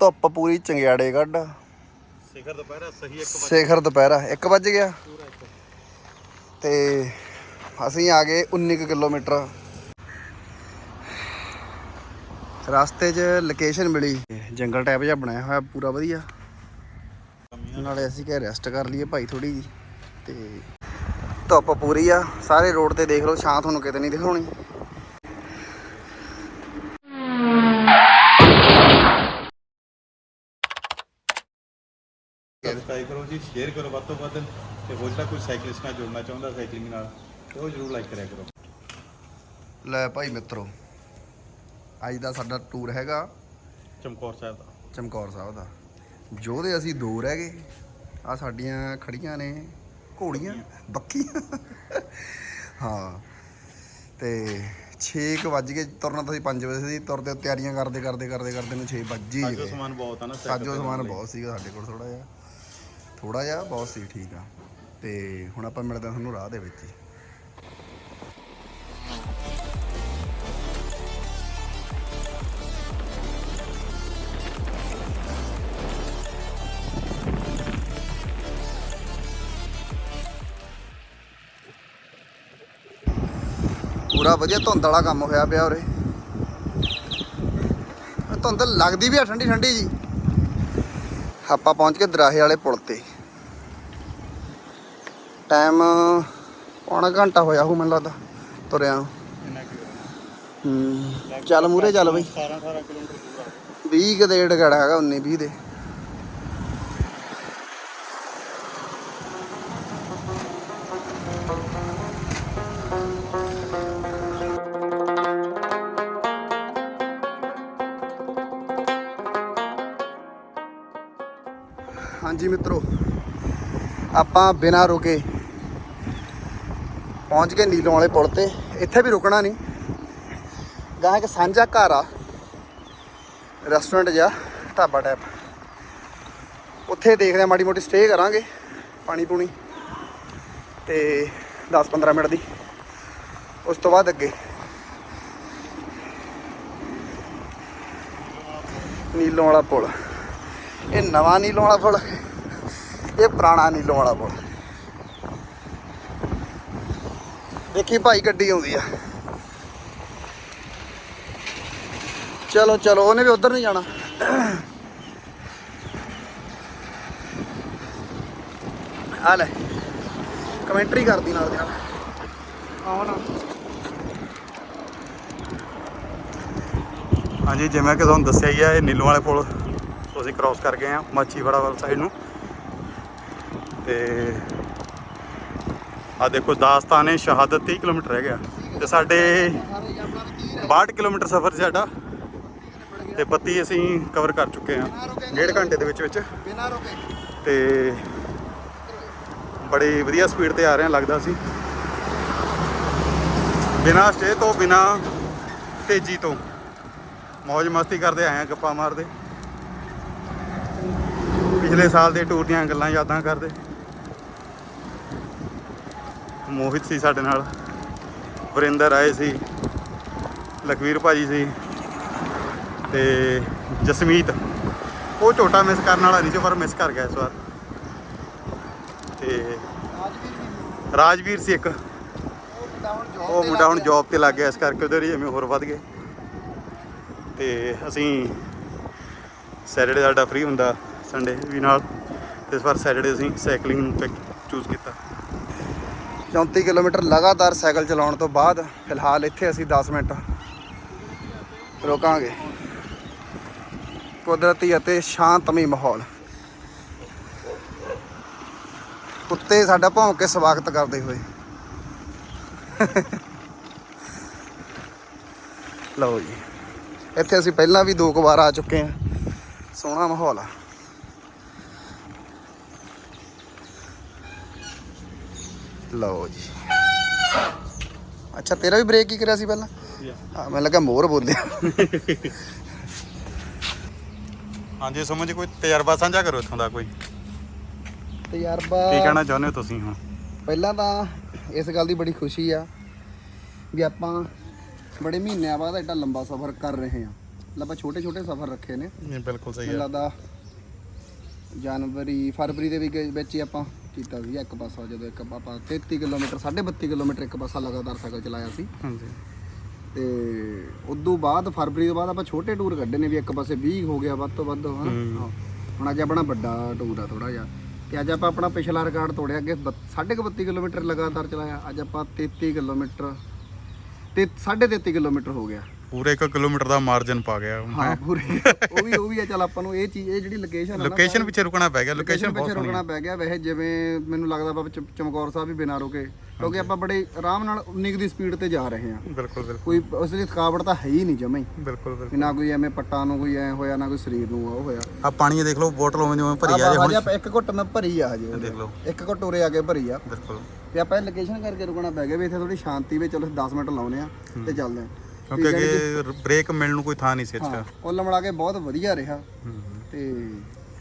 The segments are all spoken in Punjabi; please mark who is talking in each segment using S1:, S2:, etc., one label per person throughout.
S1: ਧੁੱਪ ਪੂਰੀ ਚੰਗਿਆੜੇ ਕੱਢ।
S2: ਸਿਖਰ ਦੁਪਹਿਰਾ ਸਹੀ ਇੱਕ
S1: ਸਿਖਰ ਦੁਪਹਿਰਾ 1 ਵਜ ਗਿਆ। ਤੇ ਅਸੀਂ ਆ ਗਏ 19 ਕੁ ਕਿਲੋਮੀਟਰ। ਰਸਤੇ 'ਚ ਲੋਕੇਸ਼ਨ ਮਿਲੀ। ਜੰਗਲ ਟਾਈਪ ਜਿਹਾ ਬਣਾਇਆ ਹੋਇਆ ਪੂਰਾ ਵਧੀਆ। ਨਾਲੇ ਅਸੀਂ ਕਿਹਾ ਰੈਸਟ ਕਰ ਲਈਏ ਭਾਈ ਥੋੜੀ ਜੀ ਤੇ ਧੁੱਪ ਪੂਰੀ ਆ ਸਾਰੇ ਰੋਡ ਤੇ ਦੇਖ ਲਓ ਛਾਂ ਤੁਹਾਨੂੰ ਕਿਤੇ ਨਹੀਂ ਦਿਖਾਉਣੀ।
S2: ਸ਼ੇਅਰ ਕਰੋ ਵੱਧ ਤੋਂ ਵੱਧ ਤੇ ਹੋਰ ਜਿਹੜਾ ਕੋਈ ਸਾਈਕਲਿਸਟ ਨਾਲ ਜੁੜਨਾ ਚਾਹੁੰਦਾ ਸਾਈਕਲਿੰਗ ਨਾਲ ਤੇ ਉਹ ਜਰੂਰ ਲਾਈਕ ਕਰਿਆ ਕਰੋ।
S1: ਲੈ ਭਾਈ ਮਿੱਤਰੋ ਅੱਜ ਦਾ ਸਾਡਾ ਟੂਰ ਹੈਗਾ
S2: ਚਮਕੌਰ ਸਾਹਿਬ ਦਾ।
S1: ਚਮਕੌਰ ਸਾਹਿਬ ਦਾ ਜੋਧੇ ਅਸੀਂ ਦੋ ਰਹਿ ਗਏ ਆ ਸਾਡੀਆਂ ਖੜੀਆਂ ਨੇ ਘੋੜੀਆਂ ਬੱਕੀਆਂ। ਹਾਂ ਤੇ 6 ਵੱਜ ਗਏ ਤੁਰਨਾ ਤਾਂ ਅਸੀਂ 5 ਵਜੇ ਸੀ ਤੁਰਦੇ ਤਿਆਰੀਆਂ ਕਰਦੇ ਕਰਦੇ ਕਰਦੇ ਕਰਦੇ ਨੂੰ 6 ਵੱਜ ਹੀ ਗਏ।
S2: ਸਮਾਨ ਬਹੁਤ ਆ ਨਾ cycle
S1: ਸਾਜੋ
S2: ਤੇ
S1: ਸਮਾਨ। ਬਹੁਤ ਸੀਗਾ ਸਾਡੇ ਕੋਲ ਥੋੜਾ ਜਿਹਾ। ਥੋੜਾ ਜਿਹਾ ਬਹੁਤ ਸੀ, ਠੀਕ ਆ। ਤੇ ਹੁਣ ਆਪਾਂ ਮਿਲਦੇ ਹਾਂ ਤੁਹਾਨੂੰ ਰਾਹ ਦੇ ਵਿੱਚ ਹੀ। ਪੂਰਾ ਵਧੀਆ ਧੁੰਦ ਵਾਲਾ ਕੰਮ ਹੋਇਆ ਪਿਆ ਉਰੇ। ਧੁੰਦ ਲੱਗਦੀ ਵੀ ਆ ਠੰਡੀ ਠੰਡੀ ਜੀ। ਆਪਾਂ ਪਹੁੰਚ ਗਏ ਦਰਾਹੇ ਵਾਲੇ ਪੁਲ ਤੇ। ਟਾਈਮ ਪੌਣਾ ਘੰਟਾ ਹੋਇਆ ਹੋ ਮੈਨੂੰ ਲੱਗਦਾ ਤੁਰਿਆ
S2: ਕੀ।
S1: ਹੂੰ ਚੱਲ ਮੂਰੇ ਚੱਲ ਬਈ।
S2: 17 18 ਕਿਲੋਮੀਟਰ ਦੂਰ ਆ।
S1: 20 ਕੁ ਦੇ ਡਗੜ ਹੈਗਾ 19 20 ਦੇ। ਹਾਂਜੀ ਮਿੱਤਰੋ, ਆਪਾਂ ਬਿਨਾਂ ਰੁਕੇ ਪਹੁੰਚ ਗਏ ਨੀਲੋਂ ਵਾਲੇ ਪੁਲ ਤੇ। ਇੱਥੇ ਵੀ ਰੁਕਣਾ ਨਹੀਂ। ਗਾਂ ਇੱਕ ਸਾਂਝਾ ਘਰ ਆ। ਰੈਸਟੋਰੈਂਟ ਜਿਹਾ, ਢਾਬਾ ਟਾਈਪ ਉੱਥੇ ਦੇਖਦੇ ਆ ਮਾੜੀ ਮੋਟੀ ਸਟੇ ਕਰਾਂਗੇ ਪਾਣੀ ਪੂਣੀ ਤੇ 10-15 ਮਿੰਟ ਦੀ। ਉਸ ਤੋਂ ਬਾਅਦ ਅੱਗੇ। ਨੀਲੋਂ ਵਾਲਾ ਪੁਲ। ਇਹ ਨਵਾਂ ਨੀਲੋਂ ਵਾਲਾ ਪੁਲ ਇਹ ਪੁਰਾਣਾ ਨੀਲੋਂ ਵਾਲਾ ਪੁਲ ਦੇਖੀ ਭਾਈ ਗੱਡੀ ਆਉਂਦੀ ਆ। ਚਲੋ ਚਲੋ, ਉਹਨੇ ਵੀ ਉਧਰ ਨਹੀਂ ਜਾਣਾ। ਆ ਲੈ, ਕਮੈਂਟਰੀ ਕਰਦੀ ਨਾਲ ਦੀ ਨਾਲ। ਆਉਣਾ
S2: ਹਾਂਜੀ, ਜਿਵੇਂ ਕਿ ਤੁਹਾਨੂੰ ਦੱਸਿਆ ਹੀ ਆ, ਇਹ ਨੀਲੋਂ ਵਾਲੇ ਪੁਲ ਅਸੀਂ ਕ੍ਰਾਸ ਕਰ ਗਏ ਆ ਮਾਚੀਵਾੜਾ ਵਾਲ ਸਾਈਡ ਨੂੰ। ਤੇ ਆ ਦੇਖੋ ਦਾਸਤਾਨੇ ਸ਼ਹਾਦਤ 30 ਕਿਲੋਮੀਟਰ ਰਹਿ ਗਿਆ। ਤੇ ਸਾਡੇ 62 ਕਿਲੋਮੀਟਰ ਸਫ਼ਰ ਸੀ ਸਾਡਾ। ਤੇ 32 ਅਸੀਂ ਕਵਰ ਕਰ ਚੁੱਕੇ ਆ ਡੇਢ ਘੰਟੇ ਦੇ ਵਿੱਚ ਵਿੱਚ।
S1: ਬਿਨਾਂ ਰੁਕੇ
S2: ਤੇ ਬੜੀ ਵਧੀਆ ਸਪੀਡ ਤੇ ਆ ਰਹੇ ਆ ਲੱਗਦਾ ਸੀ। ਬਿਨਾਂ ਸਟੇ ਤੋਂ, ਬਿਨਾਂ ਤੇਜ਼ੀ ਤੋਂ। ਮौज ਮਸਤੀ ਕਰਦੇ ਆਏ ਆ ਗੱਪਾਂ ਮਾਰਦੇ। ਪਿਛਲੇ ਸਾਲ ਦੇ ਟੂਰ ਦੀਆਂ ਗੱਲਾਂ ਯਾਦਾਂ ਕਰਦੇ। ਮੋਹਿਤ ਸੀ ਸਾਡੇ ਨਾਲ। ਵਰਿੰਦਰ ਆਏ ਸੀ। ਲਖਵੀਰ ਭਾਜੀ ਸੀ। ਤੇ ਜਸਮੀਤ। ਉਹ ਛੋਟਾ ਮਿਸ ਕਰਨ ਵਾਲਾ ਨਹੀਂ ਸੀ, ਪਰ ਮਿਸ ਕਰ ਗਿਆ ਇਸ ਵਾਰ। ਤੇ ਰਾਜਵੀਰ ਸੀ ਇੱਕ। ਉਹ ਮੁੰਡਾ ਹੁਣ ਜੌਬ ਤੇ ਲੱਗ ਗਿਆ, ਇਸ ਕਰਕੇ ਉਹਦੇ ਹੀ ਹੋਰ ਵੱਧ ਗਏ। ਤੇ ਅਸੀਂ ਸੈਟਰਡੇ ਸਾਡਾ ਫ੍ਰੀ ਹੁੰਦਾ। ਸੰਡੇ ਵੀ ਨਾਲ ਇਸ ਵਾਰ ਸੈਟਰਡੇ ਅਸੀਂ ਸਾਈਕਲਿੰਗ ਨੂੰ ਪਿਕ ਚੂਜ਼ ਕੀਤਾ।
S1: 34 ਕਿਲੋਮੀਟਰ ਲਗਾਤਾਰ ਸਾਈਕਲ ਚਲਾਉਣ ਤੋਂ ਬਾਅਦ, ਫਿਲਹਾਲ ਇੱਥੇ ਅਸੀਂ 10 ਮਿੰਟ ਰੋਕਾਂਗੇ। ਕੁਦਰਤੀ ਅਤੇ ਸ਼ਾਂਤਮਈ ਮਾਹੌਲ। ਕੁੱਤੇ ਸਾਡਾ ਭੌਂਕ ਕੇ ਸਵਾਗਤ ਕਰਦੇ ਹੋਏ। ਲਓ ਜੀ। ਇੱਥੇ ਅਸੀਂ ਪਹਿਲਾਂ ਵੀ ਦੋ ਕੁ ਵਾਰ ਆ ਚੁੱਕੇ ਹਾਂ। ਸੋਹਣਾ ਮਾਹੌਲ ਆ। ਲਓ ਜੀ। ਅੱਛਾ ਤੇਰਾ ਵੀ ਬ੍ਰੇਕ ਹੀ ਕਰਿਆ ਸੀ ਪਹਿਲਾਂ? ਹਾਂ ਮੈਨੂੰ ਲੱਗਾ ਮੋਰ ਬੋਲਿਆ।
S2: ਹਾਂਜੀ ਸਮਝ ਕੋਈ ਤਜਰਬਾ ਸਾਂਝਾ ਕਰੋ ਇੱਥੋਂ ਦਾ ਕੋਈ।
S1: ਤਜਰਬਾ
S2: ਕੀ ਕਹਿਣਾ ਚਾਹੁੰਦੇ ਹੋ ਤੁਸੀਂ ਹੁਣ?
S1: ਪਹਿਲਾਂ ਤਾਂ ਇਸ ਗੱਲ ਦੀ ਬੜੀ ਖੁਸ਼ੀ ਆ ਵੀ ਆਪਾਂ ਬੜੇ ਮਹੀਨਿਆਂ ਬਾਅਦ ਐਡਾ ਲੰਬਾ ਸਫ਼ਰ ਕਰ ਰਹੇ ਹਾਂ। ਮਤਲਬ ਆਪਾਂ ਛੋਟੇ ਛੋਟੇ ਸਫ਼ਰ ਰੱਖੇ ਨੇ।
S2: ਨਹੀਂ ਬਿਲਕੁਲ ਸਹੀ
S1: ਮੈਨੂੰ
S2: ਆ।
S1: ਲੱਗਦਾ ਜਨਵਰੀ ਫਰਵਰੀ ਦੇ ਵੀ ਵਿੱਚ ਹੀ ਆਪਾਂ ਕੀਤਾ ਸੀ ਇੱਕ ਪਾਸਾ ਜਦੋਂ ਇੱਕ ਆਪਾਂ 33 ਕਿਲੋਮੀਟਰ 32.5 ਕਿਲੋਮੀਟਰ ਇੱਕ ਪਾਸਾ ਲਗਾਤਾਰ ਸਾਈਕਲ ਚਲਾਇਆ ਸੀ।
S2: ਹਾਂਜੀ।
S1: ਤੇ ਉਦੋਂ ਬਾਅਦ ਫਰਵਰੀ ਤੋਂ ਬਾਅਦ ਆਪਾਂ ਛੋਟੇ ਟੂਰ ਕੱਢੇ ਨੇ ਵੀ ਇੱਕ ਪਾਸੇ 20 ਹੋ ਗਿਆ ਵੱਧ ਤੋਂ ਵੱਧ ਹਨਾ? ਹਾਂ। ਹੁਣ ਅੱਜ ਆਪਣਾ ਵੱਡਾ ਟੂਰ ਆ ਥੋੜਾ ਜਿਹਾ। ਤੇ ਅੱਜ ਆਪਾਂ ਆਪਣਾ ਪਿਛਲਾ ਰਿਕਾਰਡ ਤੋੜਿਆ ਅੱਗੇ 32 ਕਿਲੋਮੀਟਰ ਲਗਾਤਾਰ ਚਲਾਇਆ। ਅੱਜ ਆਪਾਂ 33 ਕਿਲੋਮੀਟਰ ਤੇ 33.5 ਕਿਲੋਮੀਟਰ ਹੋ ਗਿਆ।
S2: ਪੂਰੇ 1 ਕਿਲੋਮੀਟਰ ਦਾ ਮਾਰਜਨ ਪਾ ਗਿਆ
S1: ਹਾਂ ਪੂਰੇ। ਉਹ ਵੀ ਉਹ ਵੀ ਆ ਚੱਲ ਆਪਾਂ ਨੂੰ ਇਹ ਚੀਜ਼ ਇਹ ਜਿਹੜੀ ਲੋਕੇਸ਼ਨ ਆ ਨਾ
S2: ਲੋਕੇਸ਼ਨ ਪਿੱਛੇ ਰੁਕਣਾ ਪੈ ਗਿਆ ਲੋਕੇਸ਼ਨ
S1: ਪਿੱਛੇ ਰੁਕਣਾ ਪੈ ਗਿਆ। ਵੈਸੇ ਜਿਵੇਂ ਮੈਨੂੰ ਲੱਗਦਾ ਬਾਬਾ ਚਮਕੌਰ ਸਾਹਿਬ ਵੀ ਬਿਨਾਂ ਰੁਕੇ ਕਿਉਂਕਿ ਆਪਾਂ ਬੜੇ ਆਰਾਮ ਨਾਲ 19 ਦੀ ਸਪੀਡ ਤੇ ਜਾ ਰਹੇ ਹਾਂ।
S2: ਬਿਲਕੁਲ ਬਿਲਕੁਲ।
S1: ਕੋਈ ਉਸ ਦੀ ਥਕਾਵਟ ਤਾਂ ਹੈ ਹੀ ਨਹੀਂ ਜਮਾ ਹੀ।
S2: ਬਿਲਕੁਲ ਬਿਲਕੁਲ।
S1: ਨਾ ਕੋਈ ਐਵੇਂ ਪੱਟਾਂ ਨੂੰ ਕੋਈ ਐ ਹੋਇਆ ਨਾ ਕੋਈ ਸਰੀਰ ਨੂੰ ਉਹ ਹੋਇਆ।
S2: ਆ ਪਾਣੀ ਦੇਖ ਲਓ ਬੋਟਲ ਉਵੇਂ ਜਿਵੇਂ ਭਰੀ ਆ ਜੇ ਹੁਣ
S1: ਆਪਾਂ ਇੱਕ ਘੁੱਟ ਮੈਂ ਭਰੀ ਆ ਹਜੇ।
S2: ਦੇਖ ਲਓ।
S1: ਇੱਕ ਘੁੱਟ ਉਰੇ ਆ ਕੇ ਭਰੀ ਆ।
S2: ਬਿਲਕੁਲ।
S1: ਤੇ ਆਪਾਂ ਇਹ ਲੋਕੇਸ਼ਨ ਕਰਕੇ ਰੁਕਣਾ ਪੈ ਗਿਆ ਵੀ ਇੱਥੇ ਥੋੜੀ ਸ਼ਾਂਤੀ ਵਿੱਚ ਚਲੋ 10 ਮਿੰਟ ਲਾਉਨੇ ਆ ਤੇ ਚੱਲਦੇ ਆ
S2: ਕਿਉਂਕਿ ਅੱਗੇ ਬ੍ਰੇਕ ਮਿਲਣ ਨੂੰ ਕੋਈ ਥਾਂ ਨਹੀਂ ਸੀ ਅੱਛਾ
S1: ਕੁੱਲ ਮਿਲਾ ਕੇ ਬਹੁਤ ਵਧੀਆ ਰਿਹਾ। ਤੇ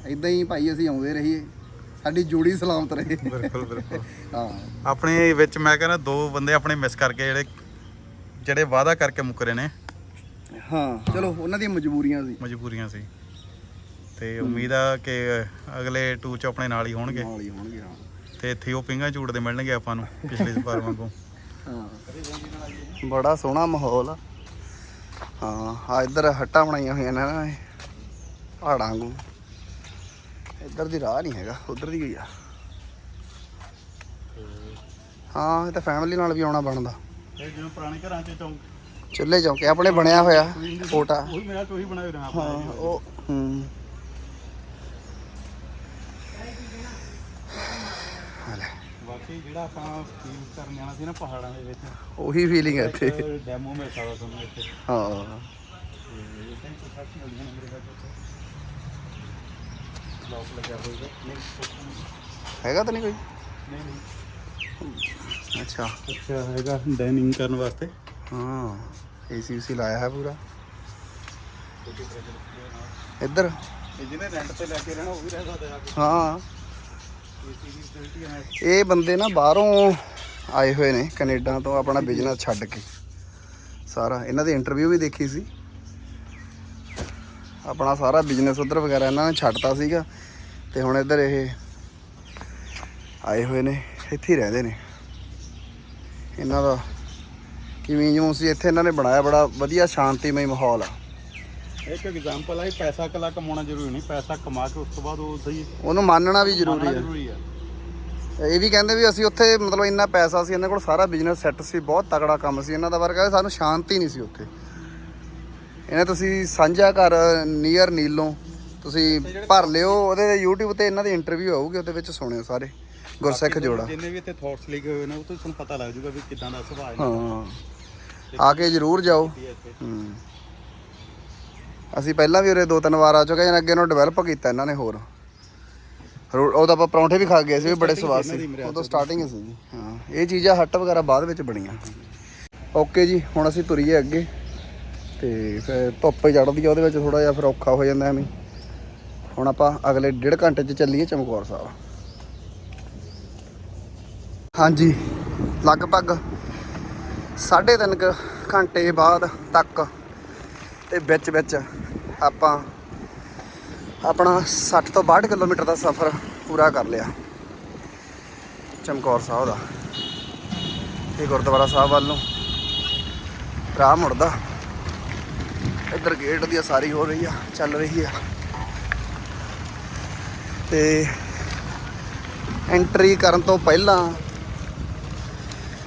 S1: ਇਦਾਂ ਹੀ ਭਾਈ ਅਸੀਂ ਆਉਂਦੇ ਰਹੀਏ। ਸਾਡੀ ਜੋੜੀ ਸਲਾਮਤ ਰਹੇ।
S2: ਬਿਲਕੁਲ ਬਿਲਕੁਲ।
S1: ਹਾਂ।
S2: ਆਪਣੇ ਵਿੱਚ ਮੈਂ ਕਹਿੰਦਾ ਦੋ ਬੰਦੇ ਆਪਣੇ ਮਿਸ ਕਰਕੇ ਜਿਹੜੇ ਜਿਹੜੇ ਵਾਅਦਾ ਕਰਕੇ ਮੁੱਕਰੇ ਨੇ।
S1: ਹਾਂ ਚਲੋ ਉਹਨਾਂ ਦੀਆਂ ਮਜਬੂਰੀਆਂ ਸੀ।
S2: ਮਜਬੂਰੀਆਂ ਸੀ। ਤੇ ਉਮੀਦ ਆ ਕਿ ਅਗਲੇ ਟੂ ਚ ਆਪਣੇ ਨਾਲ ਹੀ ਹੋਣਗੇ।
S1: ਨਾਲ ਹੀ ਹੋਣਗੇ ਹਾਂ।
S2: ਤੇ ਇੱਥੇ ਉਹ ਪਿੰਗਾ ਝੂੜਦੇ ਮਿਲਣਗੇ ਆਪਾਂ ਨੂੰ ਪਿਛਲੇ ਵਾਰ ਵਾਂਗੂ।
S1: ਹਾਂ। ਬੜਾ ਸੋਹਣਾ ਮਾਹੌਲ ਆ। ਹਾਂ ਆ ਇੱਧਰ ਹੱਟਾਂ ਬਣਾਈਆਂ ਹੋਈਆਂ ਨੇ ਨਾ ਪਹਾੜਾਂ ਵਾਂਗੂ। ਇੱਧਰ ਦੀ ਰਾਹ ਨਹੀਂ ਹੈਗਾ ਉਧਰ ਦੀ ਗਈ ਆ। ਹਾਂ ਇਹ ਤਾਂ ਫੈਮਿਲੀ ਨਾਲ ਵੀ ਆਉਣਾ ਬਣਦਾ।
S2: ਇਹ ਜਿਵੇਂ ਪੁਰਾਣੇ ਘਰਾਂ ਚ ਚੌਂਕ
S1: ਚੁੱਲ੍ਹੇ ਚੌਂਕੇ ਆਪਣੇ ਬਣਿਆ ਹੋਇਆ ਕੋਟਾ
S2: ਉਹੀ ਮੇਰਾ ਚੋਹੀ ਬਣਾਇਆ ਹੋਇਆ
S1: ਹਾਂ ਉਹ ਹੂੰ।
S2: ਬਾਕੀ ਜਿਹੜਾ ਆਪਾਂ ਫੀਲ ਕਰਨ ਜਾਣਾ ਸੀ ਨਾ ਪਹਾੜਾਂ ਦੇ ਵਿੱਚ।
S1: ਉਹੀ ਫੀਲਿੰਗ ਹੈ ਇੱਥੇ।
S2: ਡੈਮੋ ਮਿਲ ਸਕਦਾ ਤੁਹਾਨੂੰ ਇੱਥੇ।
S1: ਹਾਂ
S2: ਤੇ ਇਹ ਤਾਂ ਪ੍ਰੋਫੈਸ਼ਨਲ ਦੀਆਂ ਮੇਰੇ ਕੋਲ ਲੋਕ ਲੱਗਿਆ ਹੋਏਗਾ ਨਹੀਂ
S1: ਹੈਗਾ ਤਾਂ ਨਹੀਂ ਕੋਈ?
S2: ਨਹੀਂ ਨਹੀਂ।
S1: ਅੱਛਾ।
S2: ਅੱਛਾ ਹੈਗਾ ਡਾਈਨਿੰਗ ਕਰਨ ਵਾਸਤੇ।
S1: ਹਾਂ ਏਸੀ ਉਸੀ ਲਾਇਆ ਹੈ ਪੂਰਾ। ਇੱਧਰ।
S2: ਇਹ ਜਿਹਨੇ ਰੈਂਟ ਤੇ ਲੈ ਕੇ ਰਹਿਣਾ ਉਹ ਵੀ ਰਹਿ ਸਕਦਾ ਆ ਕੇ।
S1: ਹਾਂ
S2: ਏਸੀ ਦੀ ਫੈਸਿਲਿਟੀ ਹੈ।
S1: ਇਹ ਬੰਦੇ ਨਾ ਬਾਹਰੋਂ ਆਏ ਹੋਏ ਨੇ ਕੈਨੇਡਾ ਤੋਂ, ਆਪਣਾ ਬਿਜ਼ਨਸ ਛੱਡ ਕੇ। ਸਾਰਾ, ਇਹਨਾਂ ਦੀ ਇੰਟਰਵਿਊ ਵੀ ਦੇਖੀ ਸੀ। ਆਪਣਾ ਸਾਰਾ ਬਿਜ਼ਨਸ ਉਧਰ ਵਗੈਰਾ ਇਹਨਾਂ ਨੇ ਛੱਡਤਾ ਸੀਗਾ। ਤੇ ਹੁਣ ਇੱਧਰ ਇਹ ਆਏ ਹੋਏ ਨੇ, ਇੱਥੇ ਹੀ ਰਹਿੰਦੇ ਨੇ। ਇਹਨਾਂ ਦਾ ਕਿਵੇਂ ਜਿਉਂ ਸੀ ਇੱਥੇ ਇਹਨਾਂ ਨੇ ਬਣਾਇਆ, ਬੜਾ ਵਧੀਆ ਸ਼ਾਂਤੀਮਈ ਮਾਹੌਲ ਆ।
S2: ਇੱਕ ਐਗਜ਼ਾਮਪਲ ਹੈ ਪੈਸਾ ਕਲਾ ਕਮਾਉਣਾ ਜ਼ਰੂਰੀ ਨਹੀਂ ਪੈਸਾ ਕਮਾ ਕੇ ਉਸ ਤੋਂ ਬਾਅਦ ਉਹ ਸਹੀ
S1: ਉਹਨੂੰ ਮੰਨਣਾ ਵੀ ਜ਼ਰੂਰੀ ਹੈ।
S2: ਜ਼ਰੂਰੀ ਹੈ।
S1: ਇਹ ਵੀ ਕਹਿੰਦੇ ਵੀ ਅਸੀਂ ਉੱਥੇ ਮਤਲਬ ਇੰਨਾ ਪੈਸਾ ਸੀ ਇਹਨਾਂ ਕੋਲ ਸਾਰਾ ਬਿਜ਼ਨਸ ਸੈੱਟ ਸੀ ਬਹੁਤ ਤਕੜਾ ਕੰਮ ਸੀ ਇਹਨਾਂ ਦਾ ਪਰ ਕਹਿੰਦੇ ਸਾਨੂੰ ਸ਼ਾਂਤੀ ਨਹੀਂ ਸੀ ਉੱਥੇ। ਇਹਨੇ ਤੁਸੀਂ ਸਾਂਝਾ ਘਰ ਨੀਅਰ ਨੀਲੋਂ ਤੁਸੀਂ ਭਰ ਲਿਓ ਉਹਦੇ ਤੇ YouTube ਤੇ ਇਹਨਾਂ ਦੀ ਇੰਟਰਵਿਊ ਆਊਗੀ ਉਹਦੇ ਵਿੱਚ ਸੁਣਿਓ ਸਾਰੇ ਗੁਰਸਿੱਖ ਜੋੜਾ।
S2: ਜਿੰਨੇ ਵੀ ਇੱਥੇ ਥਾਟਸ ਲਿਖੇ ਹੋਏ ਨੇ ਉਹ ਤੋਂ ਤੁਹਾਨੂੰ ਪਤਾ ਲੱਗ ਜਾਊਗਾ ਵੀ ਕਿਦਾਂ ਦਾ ਸੁਭਾਅ ਹੈ
S1: ਹਾਂ। ਆ ਕੇ ਜ਼ਰੂਰ ਜਾਓ। ਹੂੰ। ਅਸੀਂ ਪਹਿਲਾਂ ਵੀ ਉਰੇ ਦੋ ਤਿੰਨ ਵਾਰ ਆ ਚੁੱਕੇ ਹਾਂ ਅੱਗੇ ਨੂੰ ਡਿਵੈਲਪ ਕੀਤਾ ਇਹਨਾਂ ਨੇ ਹੋਰ। ਉਹ ਤਾਂ ਆਪਾਂ ਪਰੌਂਠੇ ਵੀ ਖਾ ਗਏ ਸੀ ਵੀ ਬੜੇ ਸਵਾਦ ਸੀ ਉਦੋਂ ਸਟਾਰਟਿੰਗ ਹੀ ਸੀ ਜੀ। ਹਾਂ ਇਹ ਚੀਜ਼ਾਂ ਹੱਟ ਵਗੈਰਾ ਬਾਅਦ ਵਿੱਚ ਬਣੀਆਂ। ਓਕੇ ਜੀ ਹੁਣ ਅਸੀਂ ਤੁਰੀਏ ਅੱਗੇ। ਤੇ ਫਿਰ ਧੁੱਪ ਚੜ੍ਹਦੀ ਆ ਉਹਦੇ ਵਿੱਚ ਥੋੜਾ ਜਿਹਾ ਫਿਰ ਔਖਾ ਹੋ ਜਾਂਦਾ ਐਵੇਂ। ਹੁਣ ਆਪਾਂ ਅਗਲੇ ਡੇਢ ਘੰਟੇ 'ਚ ਚੱਲੀਏ ਚਮਕੌਰ ਸਾਹਿਬ। ਹਾਂਜੀ ਲਗਭਗ ਸਾਢੇ ਤਿੰਨ ਕੁ ਘੰਟੇ ਬਾਅਦ ਤੱਕ ਤੇ ਵਿੱਚ ਵਿੱਚ ਆਪਾਂ ਆਪਣਾ 60 ਤੋਂ 62 ਕਿਲੋਮੀਟਰ ਦਾ ਸਫ਼ਰ ਪੂਰਾ ਕਰ ਲਿਆ। ਚਮਕੌਰ ਸਾਹਿਬ ਦਾ। ਇਹ ਗੁਰਦੁਆਰਾ ਸਾਹਿਬ ਵੱਲ ਨੂੰ। ਰਾਹ ਮੁੜਦਾ। ਇੱਧਰ ਗੇਟ ਦੀ ਸਾਰੀ ਹੋ ਰਹੀ ਆ, ਚੱਲ ਰਹੀ ਆ। ਤੇ ਐਂਟਰੀ ਕਰਨ ਤੋਂ ਪਹਿਲਾਂ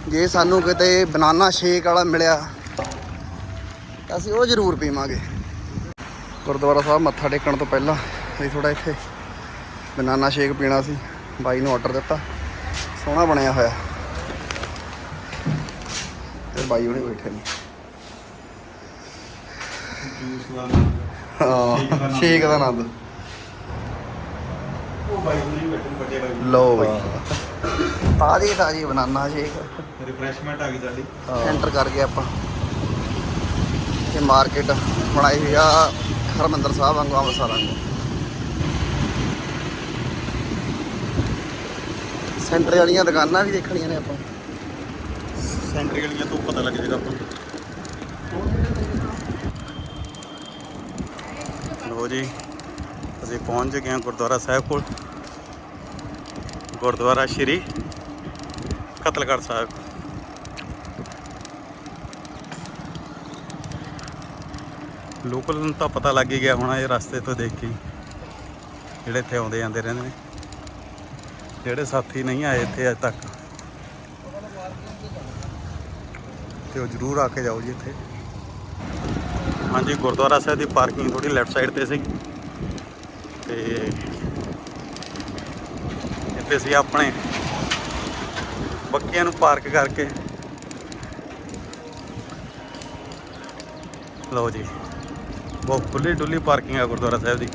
S1: ਜੇ ਸਾਨੂੰ ਕਿਤੇ ਬਨਾਨਾ ਸ਼ੇਕ ਵਾਲਾ ਮਿਲਿਆ ਅਸੀਂ ਉਹ ਜ਼ਰੂਰ ਪੀਵਾਂਗੇ। ਗੁਰਦੁਆਰਾ ਸਾਹਿਬ ਮੱਥਾ ਟੇਕਣ ਤੋਂ ਪਹਿਲਾਂ ਅਸੀਂ ਥੋੜਾ ਇੱਥੇ ਬਨਾਨਾ ਸ਼ੇਕ ਪੀਣਾ ਸੀ। ਬਾਈ ਨੂੰ ਆਰਡਰ ਦਿੱਤਾ। ਸੋਹਣਾ ਬਣਿਆ ਹੋਇਆ। ਤੇ ਬਾਈ ਉਹਨੇ ਬੈਠੇ ਨੇ। ਹਾਂ ਸ਼ੇਕ ਦਾ ਆਨੰਦ।
S2: ਉਹ ਬਾਈ ਨੂੰ ਬੈਠੇ ਵੱਡੇ ਬਾਈ
S1: ਲਓ ਬਈ। ਤਾਜ਼ੀ ਤਾਜ਼ੀ ਬਨਾਨਾ ਸ਼ੇਕ।
S2: ਰਿਫਰੈਸ਼ਮੈਂਟ ਆ ਗਈ ਸਾਡੀ।
S1: ਐਂਟਰ ਕਰ ਗਏ ਆਪਾਂ। ਇਹ ਮਾਰਕੀਟ ਬਣਾਈ ਹੋਈ ਆ ਹਰਮੰਦਰ ਸਾਹਿਬ ਵਾਂਗੂ ਅੰਮ੍ਰਿਤਸਰ ਵਾਂਗੂ। ਸੈਂਟਰ ਵਾਲੀਆਂ ਦੁਕਾਨਾਂ ਵੀ ਦੇਖਣੀਆਂ ਨੇ ਆਪਾਂ।
S2: ਸੈਂਟਰੀ ਗਲੀਆਂ ਤੋਂ ਪਤਾ ਲੱਗ ਜਾਏਗਾ ਆਪਾਂ ਨੂੰ। ਲੋ ਜੀ, ਅਸੀਂ ਪਹੁੰਚ ਗਏ ਹਾਂ ਗੁਰਦੁਆਰਾ ਸਾਹਿਬ ਕੋਲ। ਗੁਰਦੁਆਰਾ ਸ਼੍ਰੀ ਕਤਲਗੜ੍ਹ ਸਾਹਿਬ। ਲੋਕਲ ਨੂੰ ਤਾਂ ਪਤਾ ਲੱਗ ਹੀ ਗਿਆ ਹੋਣਾ ਇਹ ਰਸਤੇ ਤੋਂ ਦੇਖ ਕੇ ਜਿਹੜੇ ਇੱਥੇ ਆਉਂਦੇ ਜਾਂਦੇ ਰਹਿੰਦੇ ਨੇ। ਜਿਹੜੇ ਸਾਥੀ ਨਹੀਂ ਆਏ ਇੱਥੇ ਅਜੇ ਤੱਕ। ਤੇ ਉਹ ਜ਼ਰੂਰ ਆ ਕੇ ਜਾਓ ਜੀ ਇੱਥੇ। ਹਾਂਜੀ, ਗੁਰਦੁਆਰਾ ਸਾਹਿਬ ਦੀ ਪਾਰਕਿੰਗ ਥੋੜੀ ਲੈਫਟ ਸਾਈਡ ਤੇ ਸੀ। ਤੇ ਇੱਥੇ ਸੀ ਆਪਣੇ। ਬੱਕੀਆਂ ਨੂੰ ਪਾਰਕ ਕਰਕੇ। ਲਓ ਜੀ। ਬਹੁਤ ਖੁੱਲੀ ਡੁੱਲੀ ਪਾਰਕਿੰਗ ਆ ਗੁਰਦੁਆਰਾ ਸਾਹਿਬ ਦੀ।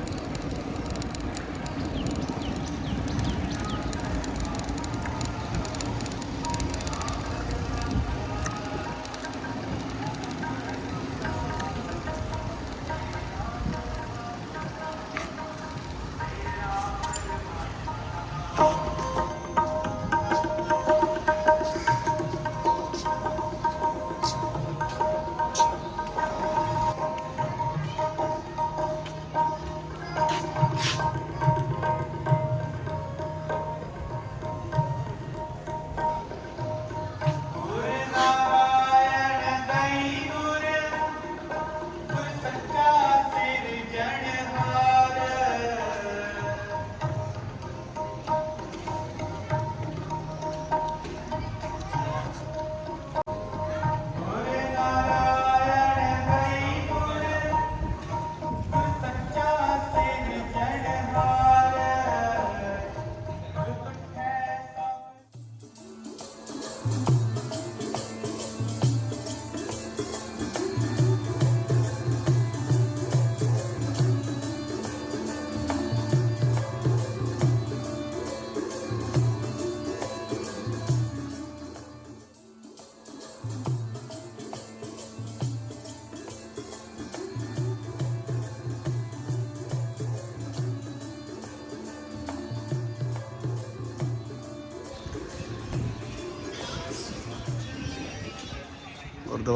S2: Thank you.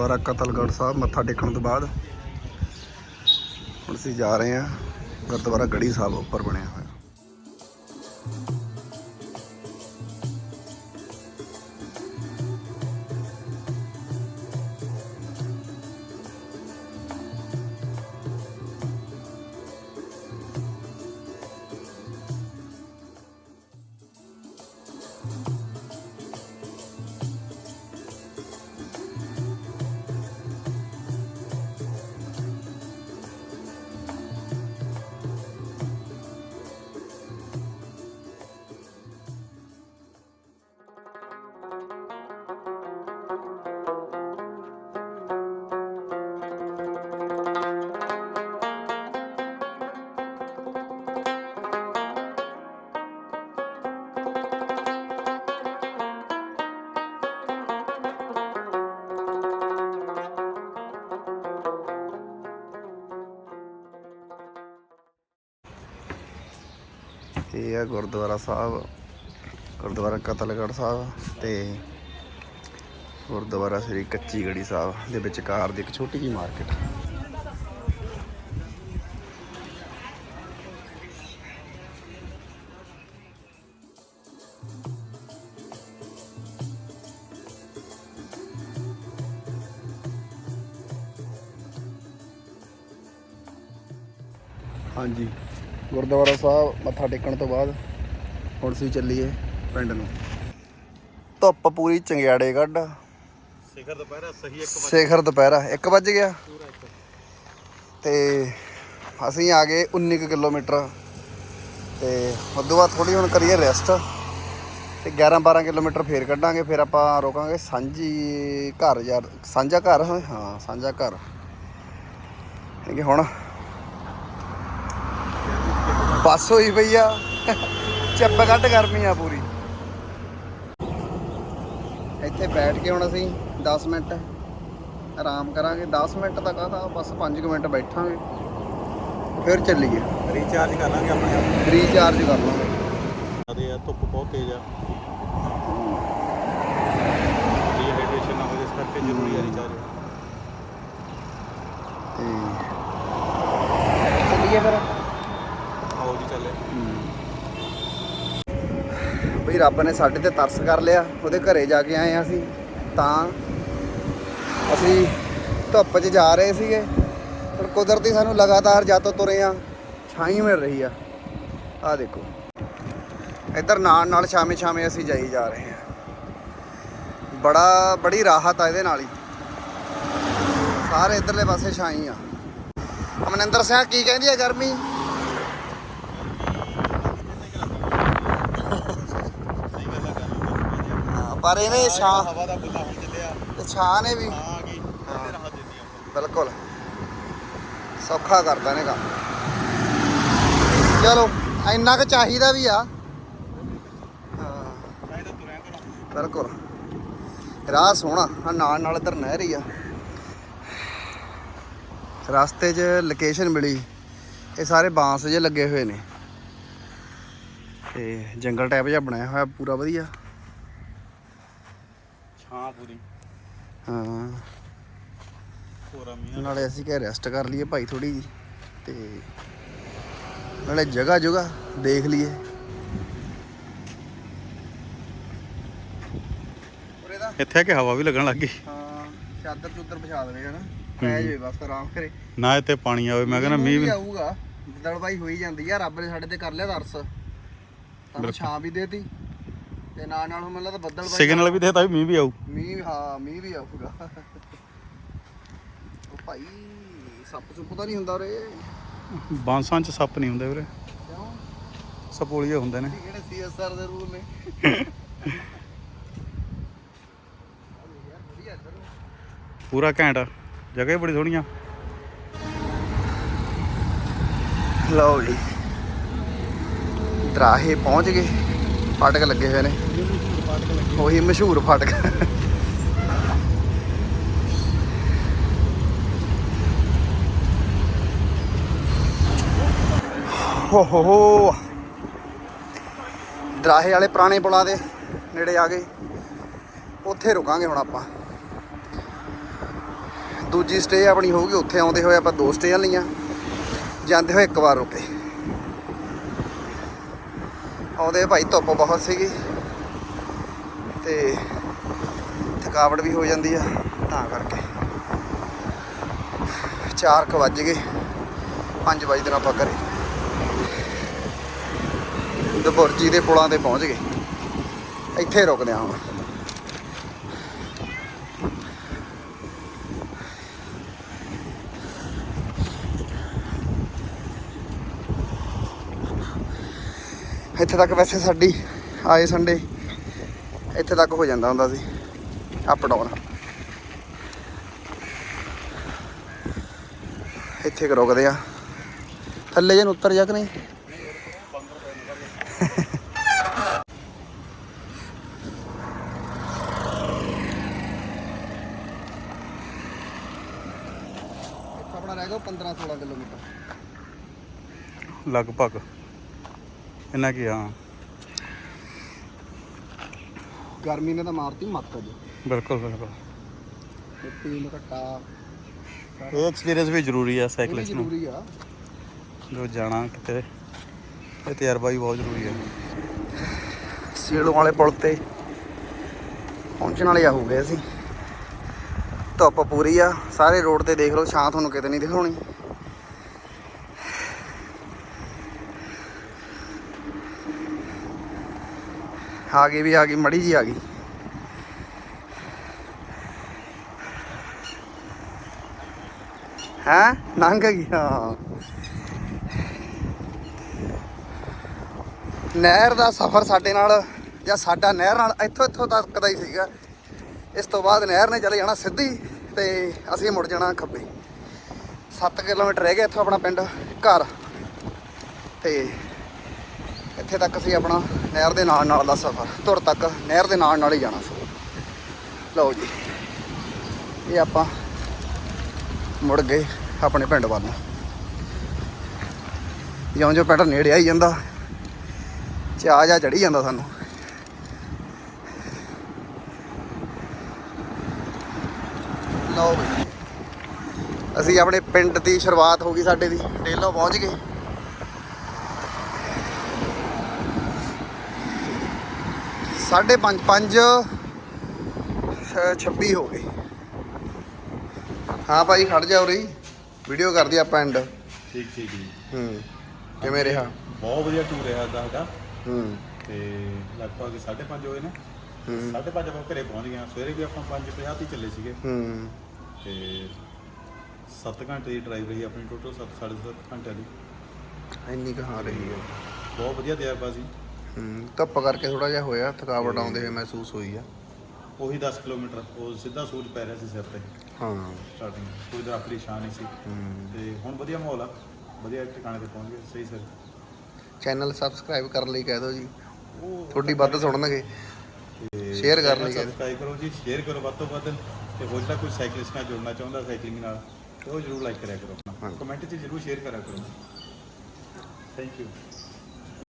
S1: ਗੁਰਦੁਆਰਾ ਕਤਲਗੜ੍ਹ ਸਾਹਿਬ ਮੱਥਾ ਟੇਕਣ ਤੋਂ ਬਾਅਦ ਹੁਣ ਅਸੀਂ ਜਾ ਰਹੇ ਹਾਂ ਗੁਰਦੁਆਰਾ ਗੜੀ ਸਾਹਿਬ ਉੱਪਰ ਬਣਿਆ ਹੋਇਆ। ਇਹ ਹੈ ਗੁਰਦੁਆਰਾ ਸਾਹਿਬ, ਗੁਰਦੁਆਰਾ ਕਤਲਗੜ੍ਹ ਸਾਹਿਬ ਤੇ ਗੁਰਦੁਆਰਾ ਸ੍ਰੀ ਕੱਚੀ ਗੜੀ ਸਾਹਿਬ ਦੇ ਵਿਚਕਾਰ ਦੀ ਇੱਕ ਛੋਟੀ ਜਿਹੀ ਮਾਰਕੀਟ। ਹਾਂਜੀ। ਗੁਰਦੁਆਰਾ ਸਾਹਿਬ ਮੱਥਾ ਟੇਕਣ ਤੋਂ ਬਾਅਦ ਹੁਣ ਅਸੀਂ ਚੱਲੀਏ ਪਿੰਡ ਨੂੰ। ਧੁੱਪ ਪੂਰੀ ਚੰਗਿਆੜੇ ਕੱਢ।
S2: ਸਿਖਰ ਦੁਪਹਿਰਾ ਸਹੀ ਇੱਕ
S1: ਸਿਖਰ ਦੁਪਹਿਰਾ 1 ਵੱਜ ਗਿਆ। ਤੇ ਅਸੀਂ ਆ ਗਏ 19 ਕੁ ਕਿਲੋਮੀਟਰ। ਤੇ ਉਦੋਂ ਬਾਅਦ ਥੋੜੀ ਹੁਣ ਕਰੀਏ ਰੈਸਟ ਤੇ 11 12 ਕਿਲੋਮੀਟਰ ਫੇਰ ਕੱਢਾਂਗੇ ਫਿਰ ਆਪਾਂ ਰੋਕਾਂਗੇ ਸਾਂਝੀ ਘਰ ਯਾਰ ਸਾਂਝਾ ਘਰ ਹੈ? ਹਾਂ ਸਾਂਝਾ ਘਰ। ਕਿ ਹੁਣ ਬੱਸ ਹੋਈ ਪਈ ਆ। ਚੱਪ ਕੱਢ ਗਰਮੀ ਆ ਪੂਰੀ। ਇੱਥੇ ਬੈਠ ਕੇ ਹੁਣ ਅਸੀਂ 10 ਮਿੰਟ ਆਰਾਮ ਕਰਾਂਗੇ। 10 ਮਿੰਟ ਤੱਕ ਆ ਤਾਂ ਬਸ 5 ਮਿੰਟ ਬੈਠਾਂਗੇ। ਫਿਰ ਚੱਲੀਏ।
S2: ਰੀਚਾਰਜ ਕਰ ਲਾਂਗੇ ਆਪਣੇ। ਆਪ
S1: ਰੀਚਾਰਜ ਕਰ ਲਾਂਗੇ।
S2: ਆ ਧੁੱਪ ਬਹੁਤ ਤੇਜ਼ ਆ। ਡੀਹਾਈਡਰੇਸ਼ਨ ਨਾ ਹੋ ਜਾਏ ਇਸ ਕਰਕੇ ਜ਼ਰੂਰੀ ਆ ਰੀਚਾਰਜ
S1: ਤੇ ਚੱਲੀਏ ਫਿਰ
S2: ਆਓ ਜੀ ਚੱਲੇ
S1: ਬਈ ਰੱਬ ਨੇ ਸਾਡੇ ਤੇ ਤਰਸ ਕਰ ਲਿਆ, ਉਹਦੇ ਘਰੇ ਜਾ ਕੇ ਆਏ ਹਾਂ ਅਸੀਂ। ਤਾਂ ਅਸੀਂ ਧੁੱਪ 'ਚ ਜਾ ਰਹੇ ਸੀਗੇ। ਪਰ ਕੁਦਰਤੀ ਸਾਨੂੰ ਲਗਾਤਾਰ ਜਾਤੋਂ ਤੁਰੇ ਆ ਛਾਈ ਮਿਲ ਰਹੀ ਆ। ਆ ਦੇਖੋ। ਇੱਧਰ ਨਾਲ ਨਾਲ ਸ਼ਾਮੇ ਸ਼ਾਮੇ ਅਸੀਂ ਜਾਈ ਜਾ ਰਹੇ ਹਾਂ। ਬੜਾ, ਬੜੀ ਰਾਹਤ ਆ ਇਹਦੇ ਨਾਲ ਹੀ। ਸਾਰੇ ਇੱਧਰਲੇ ਪਾਸੇ ਛਾਈ ਆ। ਅਮਨਿੰਦਰ ਸਿੰਘ, ਕੀ ਕਹਿੰਦੀ ਆ ਗਰਮੀ? ਪਰ ਇਹਨੇ ਛਾਂ
S2: ਹਵਾ ਦਾ ਬੁੱਲਾ ਹੁਣ ਚੱਲਿਆ।
S1: ਤੇ ਛਾਂ ਨੇ ਵੀ।
S2: ਆ ਗਈ ਤੇ ਰਾਹਤ ਦਿੰਦੀ ਆ
S1: ਬਿਲਕੁਲ। ਸੌਖਾ ਕਰਦਾ ਨੇ ਕੰਮ। ਚਲੋ ਇੰਨਾ ਕੁ ਚਾਹੀਦਾ ਵੀ ਆ। ਬਿਲਕੁਲ। ਰਾਹ ਸੋਹਣਾ ਆ ਨਾਲ ਨਾਲ ਇੱਧਰ ਨਹਿਰ ਹੀ ਆ। ਰਸਤੇ 'ਚ ਲੋਕੇਸ਼ਨ ਮਿਲੀ। ਇਹ ਸਾਰੇ ਬਾਂਸ ਜੇ ਲੱਗੇ ਹੋਏ ਨੇ। ਤੇ ਜੰਗਲ ਟਾਈਪ ਜਿਹਾ ਬਣਾਇਆ ਹੋਇਆ ਪੂਰਾ ਵਧੀਆ।
S2: ਛਾਂ ਪੂਰੀ।
S1: ਹਾਂ।
S2: ਹੋਰਾ ਮੀਆਂ
S1: ਨਾਲੇ ਅਸੀਂ ਕਿਹਾ ਰੈਸਟ ਕਰ ਲਈਏ ਭਾਈ ਥੋੜੀ ਜੀ ਤੇ ਨਾਲੇ ਜਗ੍ਹਾ ਜਗ੍ਹਾ ਦੇਖ ਲਈਏ।
S2: ਇੱਥੇ ਆ ਕੇ ਹਵਾ ਵੀ ਲੱਗਣ ਲੱਗ ਗਈ।
S1: ਹਾਂ ਚਾਦਰ ਚੁੱਦਰ ਵਿਛਾ ਦੇਵੇ ਹਨਾ। ਪੈ ਜਾਵੇ ਬਸ ਆਰਾਮ ਕਰੇ।
S2: ਨਾ ਇੱਥੇ ਪਾਣੀ ਆਵੇ ਮੈਂ ਕਹਿੰਦਾ ਮੀਂਹ ਵੀ
S1: ਆਊਗਾ ਦਲਵਾਈ ਹੋਈ ਜਾਂਦੀ ਆ ਰੱਬ ਨੇ ਸਾਡੇ ਤੇ ਕਰ ਲਿਆ ਦਰਸ ਸਾਨੂੰ। ਛਾਂ ਵੀ ਦੇਤੀ। ਤੇ ਨਾਲ ਨਾਲ ਹੁਣ ਮੈਨੂੰ ਲੱਗਦਾ ਬੱਦਲ ਬਾਈ
S2: ਸਿਗਨਲ ਵੀ ਦੇਤਾ ਵੀ ਮੀਂਹ ਵੀ ਆਊ।
S1: ਮੀਂਹ ਹਾਂ ਮੀਂਹ ਵੀ ਆਊਗਾ। ਉਹ ਭਾਈ ਸੱਪ ਸੁੱਪ ਤਾਂ ਨਹੀਂ ਹੁੰਦਾ ਉਰੇ
S2: ਬਾਂਸਾਂ 'ਚ ਸੱਪ ਨਹੀਂ ਹੁੰਦੇ ਵੀਰੇ।
S1: ਕਿਉਂ?
S2: ਸਪੋਲੀਏ ਹੁੰਦੇ ਨੇ।
S1: ਕਿਹੜੇ ਸੀਐਸਆਰ ਦੇ ਰੂਲ ਨੇ।
S2: ਪੂਰਾ ਘੈਂਟ ਜਗ੍ਹਾ ਹੀ ਬੜੀ ਸੋਹਣੀਆਂ
S1: ਲਓ ਜੀ। ਦਰਾਹੇ ਪਹੁੰਚ ਗਏ। ਫਾਟਕ ਲੱਗੇ ਹੋਏ ਨੇ। ਉਹੀ ਮਸ਼ਹੂਰ ਫਾਟਕ। ਹੋ ਹੋ ਹੋ। ਦਰਾਹੇ ਵਾਲੇ ਪੁਰਾਣੇ ਪੁਲਾਂ ਦੇ ਨੇੜੇ ਆ ਗਏ। ਉੱਥੇ ਰੁਕਾਂਗੇ ਹੁਣ ਆਪਾਂ। ਦੂਜੀ ਸਟੇ ਆਪਣੀ ਹੋਊਗੀ, ਉੱਥੇ ਆਉਂਦੇ ਹੋਏ ਆਪਾਂ ਦੋ ਸਟੇਆਂ ਲਈਆਂ। ਜਾਂਦੇ ਹੋਏ ਇੱਕ ਵਾਰ ਰੁਕੇ। ਆਉਂਦੇ ਭਾਈ, ਧੁੱਪ ਬਹੁਤ ਸੀਗੀ ਤੇ ਥਕਾਵਟ ਵੀ ਹੋ ਜਾਂਦੀ ਆ, ਤਾਂ ਕਰਕੇ। 4 ਵੱਜ ਗਏ 5 ਵਜੇ ਦਿਨ ਆਪਾਂ ਘਰੇ। ਦਬੁਰਜੀ ਦੇ ਪੁਲਾਂ ਤੇ ਪਹੁੰਚ ਗਏ। ਇੱਥੇ ਰੁਕਦੇ ਹਾਂ ਹੁਣ। ਇੱਥੇ ਤੱਕ ਵੈਸੇ ਸਾਡੀ ਆਏ ਸੰਡੇ ਇੱਥੇ ਤੱਕ ਹੋ ਜਾਂਦਾ ਹੁੰਦਾ ਸੀ ਅਪ ਡਾਊਨ ਇੱਥੇ ਰੁਕਦੇ ਆ। ਥੱਲੇ ਜੇ ਉੱਤਰ ਜਾ ਕਿ ਨਹੀਂ? ਇੱਥੇ ਆਪਣਾ ਰਹਿ ਗਿਆ 15 16 ਕਿਲੋਮੀਟਰ।
S2: ਲਗਭਗ। ਇੰਨਾ ਕੀ ਹਾਂ।
S1: ਗਰਮੀ ਨੇ ਤਾਂ ਮਾਰਤੀ ਮੱਤ ਅੱਜ।
S2: ਬਿਲਕੁਲ ਬਿਲਕੁਲ।
S1: ਮਿੱਟੀ ਨੂੰ ਘਟਾ।
S2: ਇਹ ਐਕਸਪੀਰੀਅੰਸ ਵੀ ਜ਼ਰੂਰੀ ਆ
S1: ਇਹ ਵੀ
S2: ਸਾਈਕਲਿਸਟ ਨੂੰ।
S1: ਜ਼ਰੂਰੀ ਆ।
S2: ਜੋ ਜਾਣਾ ਕਿਤੇ ਇਹ ਤਜਰਬਾ ਵੀ ਬਹੁਤ ਜ਼ਰੂਰੀ ਹੈ
S1: ਸੀਲੋਂ ਵਾਲੇ ਪੁਲ ਤੇ ਪਹੁੰਚਣ ਵਾਲੇ ਆ ਹੋ ਗਏ ਅਸੀਂ। ਧੁੱਪ ਪੂਰੀ ਆ। ਸਾਰੇ ਰੋਡ ਤੇ ਦੇਖ ਲਓ ਛਾਂ ਤੁਹਾਨੂੰ ਕਿਤੇ ਨਹੀਂ ਦਿਖਾਉਣੀ। ਆ ਗਈ ਵੀ, ਆ ਗਈ, ਮੜੀ ਜੀ ਆ ਗਈ। ਹੈਂ? ਲੰਘ ਗਈ, ਹਾਂ। ਨਹਿਰ ਦਾ ਸਫ਼ਰ ਸਾਡੇ ਨਾਲ, ਜਾਂ ਸਾਡਾ ਨਹਿਰ ਨਾਲ ਇੱਥੋਂ ਇੱਥੋਂ ਤੱਕ ਦਾ ਹੀ ਸੀਗਾ। ਇਸ ਤੋਂ ਬਾਅਦ ਨਹਿਰ ਨੇ ਚਲੇ ਜਾਣਾ ਸਿੱਧੀ, ਤੇ ਅਸੀਂ ਮੁੜ ਜਾਣਾ ਖੱਬੇ। 7 ਕਿਲੋਮੀਟਰ ਰਹਿ ਗਿਆ ਇੱਥੋਂ ਆਪਣਾ ਪਿੰਡ, ਘਰ। ਤੇ ਇੱਥੇ ਤੱਕ ਅਸੀਂ ਆਪਣਾ ਨਹਿਰ ਦੇ ਨਾਲ ਨਾਲ ਦਾ ਸਫ਼ਰ, ਧੁਰ ਤੱਕ ਨਹਿਰ ਦੇ ਨਾਲ ਨਾਲ ਹੀ ਜਾਣਾ ਸੀ। ਲਓ ਜੀ, ਇਹ ਆਪਾਂ ਮੁੜ ਗਏ ਆਪਣੇ ਪਿੰਡ ਵੱਲ ਜਿਉਂ ਜਿਉਂ ਪਿੰਡ ਨੇੜੇ ਆਈ ਜਾਂਦਾ ਚਾਹ ਜਾ ਚੜੀ ਜਾਂਦਾ ਸਾਨੂੰ। ਲਓ ਬਈ ਅਸੀਂ ਆਪਣੇ ਪਿੰਡ ਦੀ ਸ਼ੁਰੂਆਤ ਹੋ ਗਈ ਸਾਡੇ ਦੀ, ਡੇਲੋਂ ਪਹੁੰਚ ਗਏ। ਸਾਢੇ ਪੰਜ ਪੰਜ ਅਹ 26 ਹੋ ਗਏ ਹਾਂ ਭਾਈ ਖੜ ਜਾ ਉਰੇ ਵੀਡੀਓ ਕਰਦੀ ਆਪਾਂ ਐਂਡ
S2: ਠੀਕ ਠੀਕ ਜੀ।
S1: ਹੂੰ ਕਿਵੇਂ ਰਿਹਾ?
S2: ਬਹੁਤ ਵਧੀਆ ਟੂਰ ਰਿਹਾ ਸਾਡਾ।
S1: ਹੂੰ।
S2: ਤੇ ਲਗਭਗ 5:30 ਹੋਏ ਨੇ।
S1: ਹੂੰ।
S2: 5:30 ਆਪਾਂ ਘਰੇ ਪਹੁੰਚ ਗਏ। ਸਵੇਰੇ ਵੀ ਆਪਾਂ 5:50 ਤੇ ਚੱਲੇ ਸੀਗੇ।
S1: ਹੂੰ।
S2: ਤੇ 7 ਘੰਟੇ ਦੀ ਡਰਾਈਵ ਰਹੀ ਆਪਣੀ ਟੋਟਲ 7 7.5 ਘੰਟਿਆਂ ਦੀ।
S1: ਇੰਨੀ ਕਹਾਂ ਰਹੀ ਹੈ।
S2: ਬਹੁਤ ਵਧੀਆ ਸੀ।
S1: ਹੂੰ ਧੁੱਪ ਕਰਕੇ ਥੋੜਾ ਜਿਹਾ ਹੋਇਆ ਥਕਾਵਟ ਆਉਂਦੇ ਹੋਏ ਮਹਿਸੂਸ ਹੋਈ ਆ।
S2: ਉਹੀ 10 ਕਿਲੋਮੀਟਰ ਉਹ ਸਿੱਧਾ ਸੂਰਜ ਪੈ ਰਿਹਾ ਸੀ ਸਿਰ ਤੇ।
S1: ਹਾਂ।
S2: ਸਟਾਰਟਿੰਗ ਕੋਈ ਦਰਖਤ ਦੀ ਛਾਂ ਨਹੀਂ ਸੀ। ਤੇ ਹੁਣ ਵਧੀਆ ਮਾਹੌਲ ਆ। ਵਧੀਆ ਟਿਕਾਣੇ ਤੇ ਪਹੁੰਚ ਗਏ ਸਹੀ ਸਰ।
S1: ਚੈਨਲ ਸਬਸਕ੍ਰਾਈਬ ਕਰਨ ਲਈ ਕਹਿ ਦਿਓ ਜੀ।
S2: ਉਹ
S1: ਤੁਹਾਡੀ ਵੱਧ ਸੁਣਨਗੇ। share ਕਰਨ ਲਈ।
S2: ਸਬਸਕ੍ਰਾਈਬ ਕਰੋ ਜੀ ਸ਼ੇਅਰ ਕਰੋ ਵੱਧ ਤੋਂ ਵੱਧ। ਤੇ ਹੋਰ ਜਿਹੜਾ ਕੋਈ ਸਾਈਕਲਿਸਟ ਨਾਲ ਜੁੜਨਾ ਚਾਹੁੰਦਾ ਸਾਈਕਲਿੰਗ ਨਾਲ ਤੇ ਉਹ ਜਰੂਰ ਲਾਈਕ ਕਰਿਆ ਕਰੋ। ਕਮੈਂਟ 'ਚ ਜਰੂਰ ਸ਼ੇਅਰ ਕਰਿਆ ਕਰੋ। Thank you